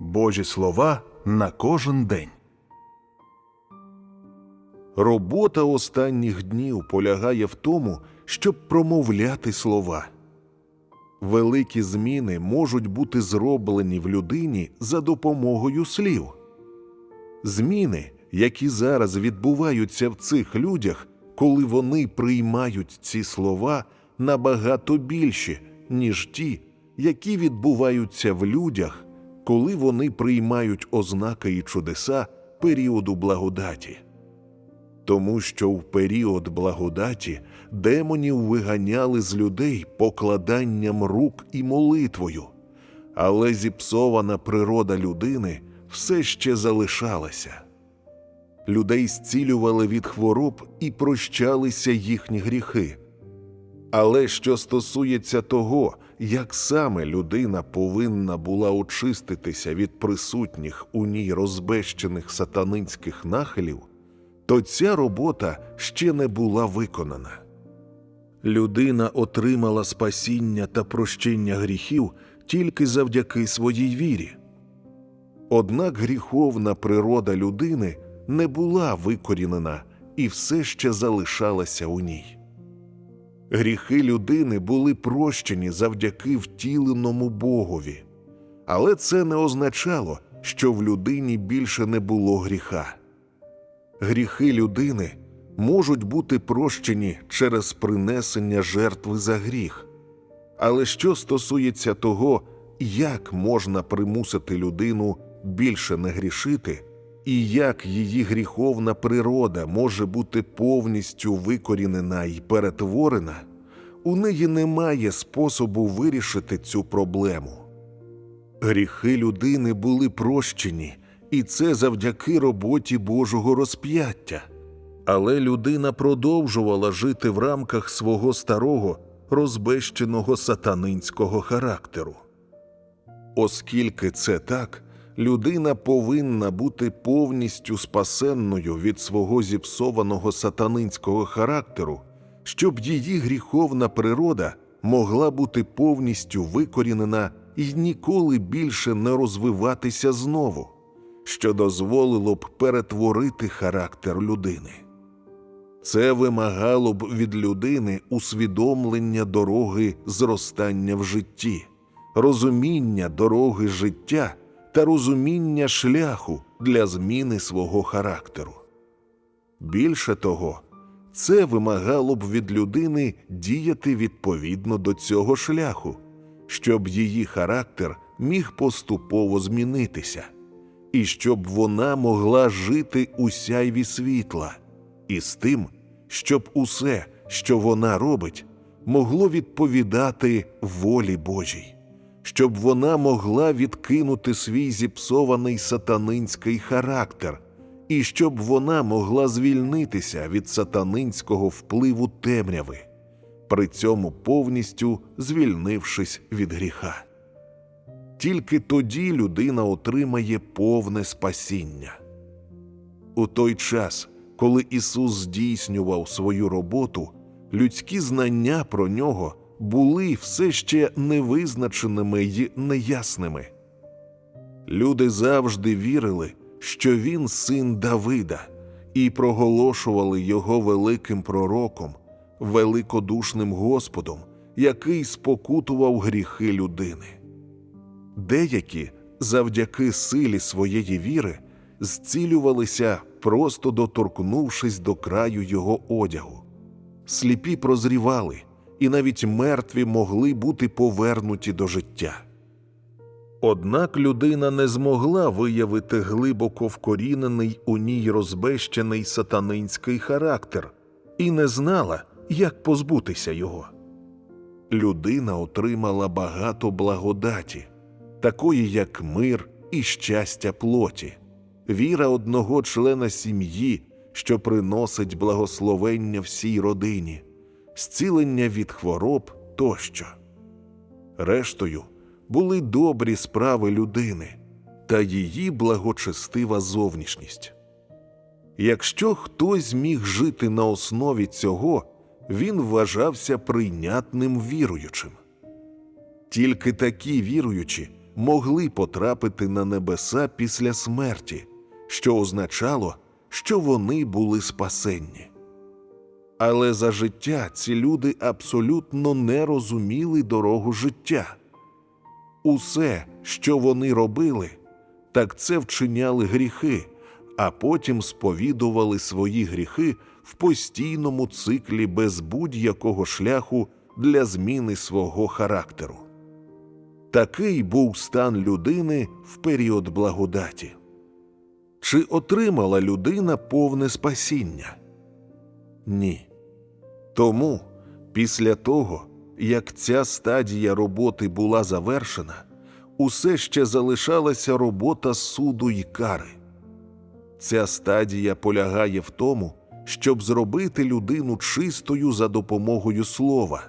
Божі слова на кожен день. Робота останніх днів полягає в тому, щоб промовляти слова. Великі зміни можуть бути зроблені в людині за допомогою слів. Зміни, які зараз відбуваються в цих людях, коли вони приймають ці слова, набагато більші, ніж ті, які відбуваються в людях, коли вони приймають ознаки і чудеса періоду благодаті. Тому що в період благодаті демонів виганяли з людей покладанням рук і молитвою, але зіпсована природа людини все ще залишалася. Людей зцілювали від хвороб і прощалися їхні гріхи. Але що стосується того, як саме людина повинна була очиститися від присутніх у ній розбещених сатанинських нахилів, то ця робота ще не була виконана. Людина отримала спасіння та прощення гріхів тільки завдяки своїй вірі. Однак гріховна природа людини не була викорінена і все ще залишалася у ній. Гріхи людини були прощені завдяки втіленому Богові, але це не означало, що в людині більше не було гріха. Гріхи людини можуть бути прощені через принесення жертви за гріх. Але що стосується того, як можна примусити людину більше не грішити, і як її гріховна природа може бути повністю викорінена і перетворена, у неї немає способу вирішити цю проблему. Гріхи людини були прощені, і це завдяки роботі Божого розп'яття. Але людина продовжувала жити в рамках свого старого, розбещеного сатанинського характеру. Оскільки це так, людина повинна бути повністю спасенною від свого зіпсованого сатанинського характеру, щоб її гріховна природа могла бути повністю викорінена і ніколи більше не розвиватися знову, що дозволило б перетворити характер людини. Це вимагало б від людини усвідомлення дороги зростання в житті, розуміння дороги життя та розуміння шляху для зміни свого характеру. Більше того, це вимагало б від людини діяти відповідно до цього шляху, щоб її характер міг поступово змінитися, і щоб вона могла жити у сяйві світла, і з тим, щоб усе, що вона робить, могло відповідати волі Божій, щоб вона могла відкинути свій зіпсований сатанинський характер, і щоб вона могла звільнитися від сатанинського впливу темряви, при цьому повністю звільнившись від гріха. Тільки тоді людина отримає повне спасіння. У той час, коли Ісус здійснював свою роботу, людські знання про нього були все ще невизначеними й неясними. Люди завжди вірили, що він син Давида, і проголошували його великим пророком, великодушним Господом, який спокутував гріхи людини. Деякі, завдяки силі своєї віри, зцілювалися, просто доторкнувшись до краю його одягу. Сліпі прозрівали, і навіть мертві могли бути повернуті до життя. Однак людина не змогла виявити глибоко вкорінений у ній розбещений сатанинський характер і не знала, як позбутися його. Людина отримала багато благодаті, такої як мир і щастя плоті, віра одного члена сім'ї, що приносить благословення всій родині, зцілення від хвороб тощо. Рештою були добрі справи людини та її благочестива зовнішність. Якщо хтось міг жити на основі цього, він вважався прийнятним віруючим. Тільки такі віруючі могли потрапити на небеса після смерті, що означало, що вони були спасенні. Але за життя ці люди абсолютно не розуміли дорогу життя. Усе, що вони робили, так це вчиняли гріхи, а потім сповідували свої гріхи в постійному циклі без будь-якого шляху для зміни свого характеру. Такий був стан людини в період благодаті. Чи отримала людина повне спасіння? Ні. Тому, після того, як ця стадія роботи була завершена, усе ще залишалася робота суду й кари. Ця стадія полягає в тому, щоб зробити людину чистою за допомогою слова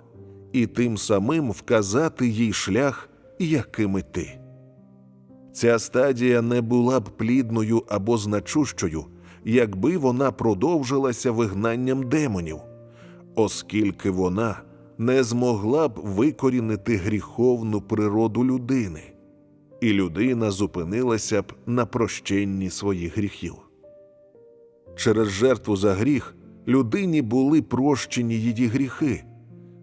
і тим самим вказати їй шлях, яким іти. Ця стадія не була б плідною або значущою, якби вона продовжилася вигнанням демонів, оскільки вона не змогла б викорінити гріховну природу людини, і людина зупинилася б на прощенні своїх гріхів. Через жертву за гріх людині були прощені її гріхи,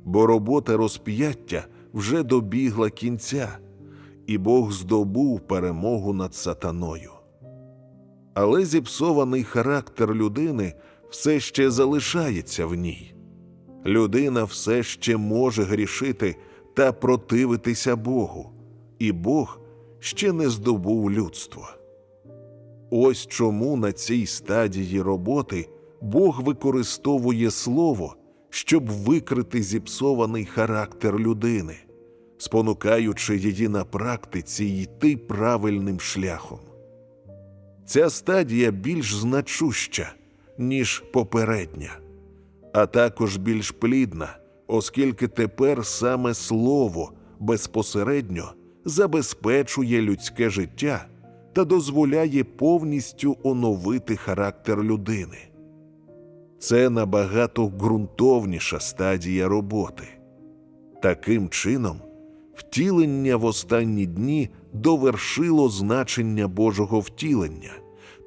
бо робота розп'яття вже добігла кінця, і Бог здобув перемогу над сатаною. Але зіпсований характер людини все ще залишається в ній. Людина все ще може грішити та противитися Богу, і Бог ще не здобув людство. Ось чому на цій стадії роботи Бог використовує слово, щоб викрити зіпсований характер людини, спонукаючи її на практиці йти правильним шляхом. Ця стадія більш значуща, ніж попередня, а також більш плідна, оскільки тепер саме слово безпосередньо забезпечує людське життя та дозволяє повністю оновити характер людини. Це набагато ґрунтовніша стадія роботи. Таким чином, втілення в останні дні довершило значення Божого втілення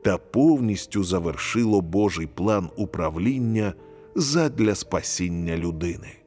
та повністю завершило Божий план управління задля спасіння людини.